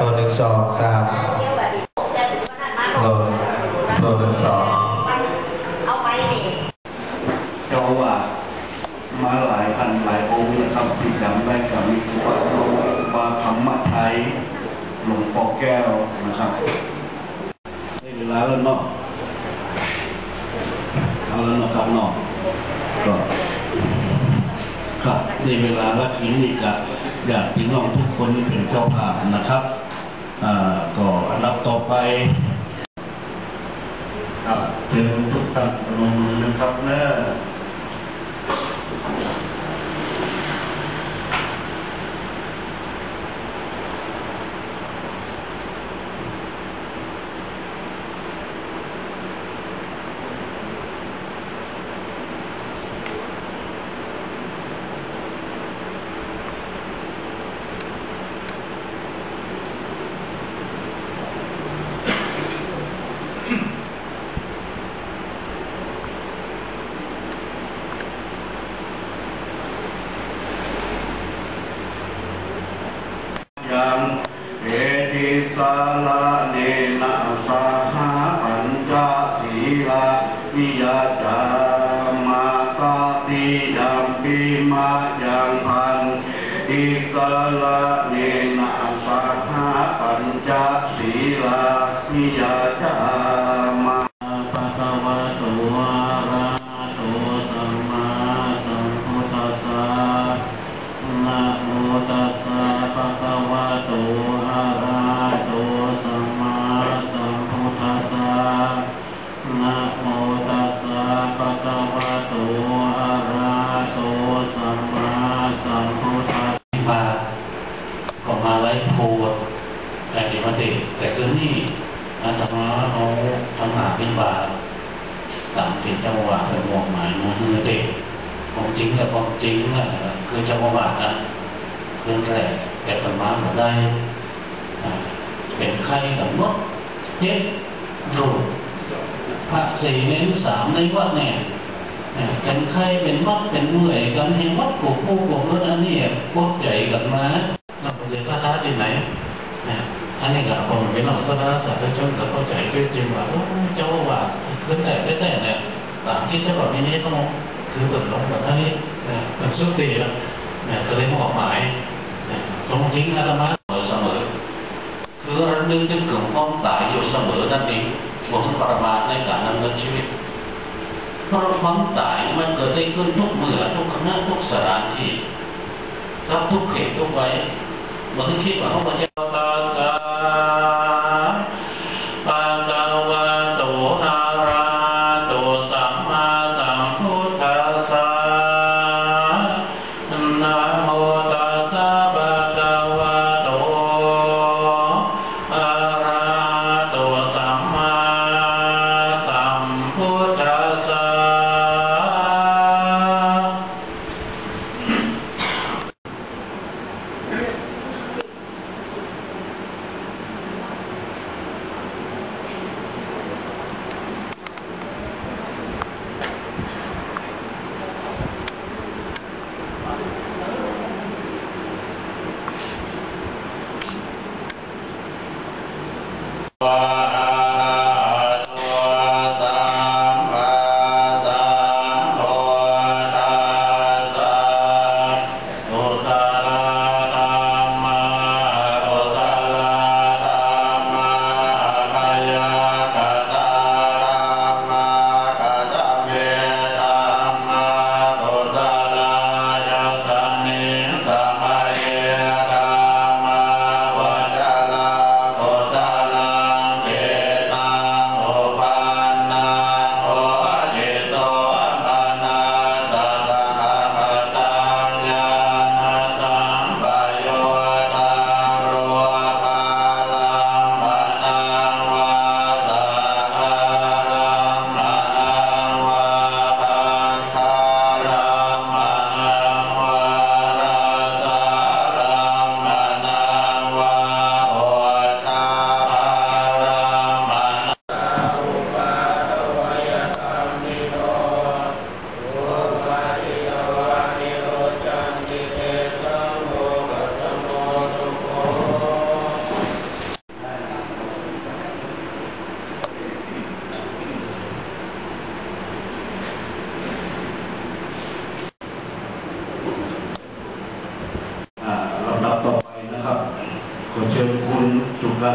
ตัวหนึ่งสองสามเที่ยวแบบนี้แต่ถึงขนาดนั้นโดนโดนหนึ่งสองเอาไปนี่เจ้าว่ามาหลายพันหลายองค์นะครับที่จำได้กับมีครูบาครูบาธรรมไทยหลวงพ่อแก้วนะครับได้เวลาแล้วเนาะเอาแล้วเนาะครับเนาะก็ครับในเวลาละทีนี้ก็อยากพี่น้องทุกคนที่เป็นเจ้าภาพนะครับ ก็อันดับต่อไปครับเชิญทุกท่านลงนะครับเนะ ยังเอติสาลาเนนะสาหาปัญจศีลานิยจามาตาติยัมปิมายังพันอิ กาลาเนนะสัทธาปัญจศีลานิยาจาปะตวะโตอะระหะโตสัมมาสัมพุทธัสสะ นะโมตัสสะภะคะวะโตอะระหะโตสัมมาสัมพุทธัสสะนะโมตัสสะภะคะวะโตอะระหะโตสัมมาสัมพุทธัสสะมาก็มาไล่โพดแต่ที่มาเด็กแต่คืนนี้อาตมาเอาทำหาพิบาลตามที่เจ้าว่าเป็นมองหมายมาคือเด็ก ความจริงและความจริงน่ะ คือเจ้าประวัตินะเรื่องแรกแต่ผลมาหมดได้อ่าเป็นไข้กับมดเจ็บรูปพระสี่เน้นสามในวัดเนี่ยเนี่ยเป็นไข้เป็นมดเป็นเมื่อยกันให้มดปวดผู้ปวดรถอันนี้ปวดใจกันมาเราไปเจอพระธาตุที่ไหนเนี่ยอันนี้ก็ผมเป็นนักสาสาธุชนก็เข้าใจด้วยจริงว่าโอ้เจ้าว่าขึ้นแต่แต่เนี่ยตามที่เจ้าบอกนี้ต้องคือเปิดลงแบบนี้นะเป็นสุติแล้ว เนี่ยก็เลยมอบหมายนะทรงจริงอาตมาเสมอ คือเรานึกถึงถึงความตายอยู่เสมอนั่นเองบนประมาทในการดำเนินชีวิตเพราะความตายมันเกิดได้ขึ้นทุกเมื่อทุกขณะทุกสถานที่กับทุกเหตุทุกไว้บางทีคิดว่าเขาไม่ใช่ตา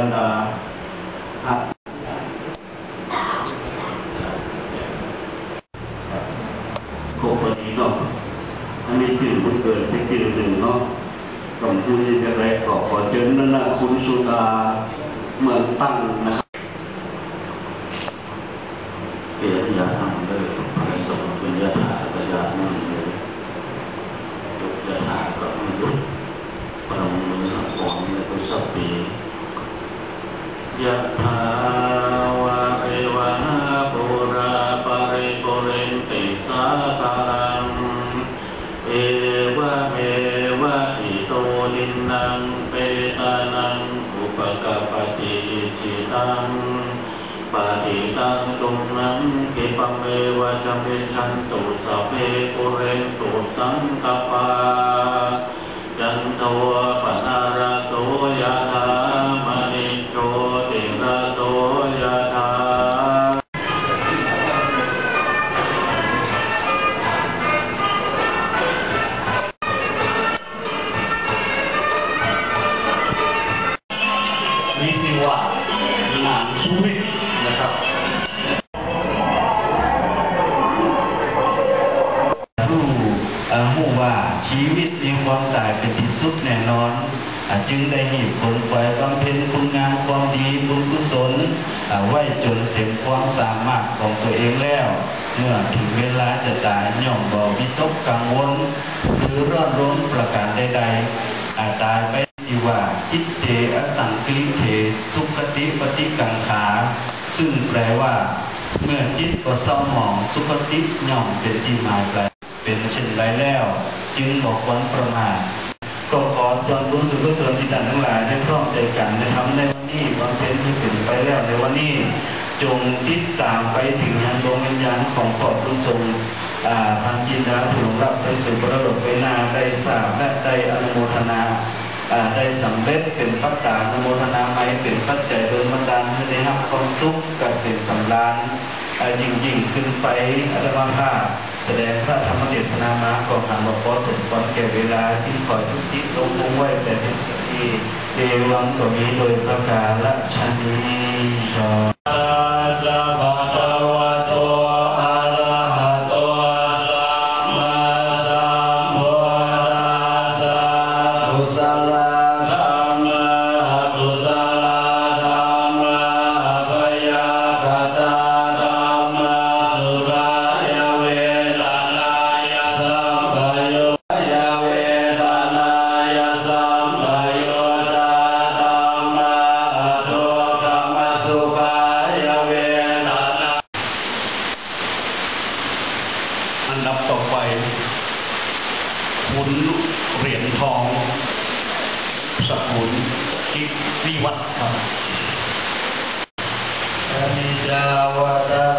นดาอะโคปดีเนาะอันนี้คือมันเกิดที่ชื่อหนึ่งเนาะกำพูดจะแรกก็ขอเจิญนั่นนะคุณสุดาเมืองตั้งนะ จั นอนอจึงได้หีบผลไปบำเพ็ญคุณงามความดีบุญกุศลไว้จนเต็มความสามารถของตัวเองแล้ว เมื่อถึงเวลาจะตายย่อมบ่วิตกกังวลหรือร้อนรนประการใดๆอาตายไปที่ว่าจิตเตอสังกิริเทสุขติปฏิกังขา ซึ่งแปลว่า เมื่อจิตก็เศร้าหมองสุขติย่อมเป็นที่หมายปลายเป็นเช่นไรแล้ว จึงบอกควรประมาท ก็ขอส่วนรู้สึกรู้ส่วนที่ท่านทั้งหลายได้พร้อมใจกันในทำในวันนี้บำเพ็ญที่ถึงไปแล้วในวันนี้จงติดตามไปถึงยังดวงวิญญาณของขอบผู้ทรงทางจินดาถูกรับไปสู่พระโลกไปนาได้ทราบและได้อนุโมทนาได้สำเร็จเป็นปัจจานุโมทนาไม่เป็นปัจจัยโดยบันดาลให้ได้รับความสุขกับสิ่งสำราญยิ่งยิ่งขึ้นไปอาตมาภาพ แสดงพระธรรมเดชนามาก็หาบอกพอสมควรแก่เวลาที่คอยทุกทิศลงลงไว้แต่ที่ที่เดวังก็มีโดยประกาศละชนีชอ คุณเหรียญทอง สกุลกิจวิวัฒน์ครับอนิจจาวตสัง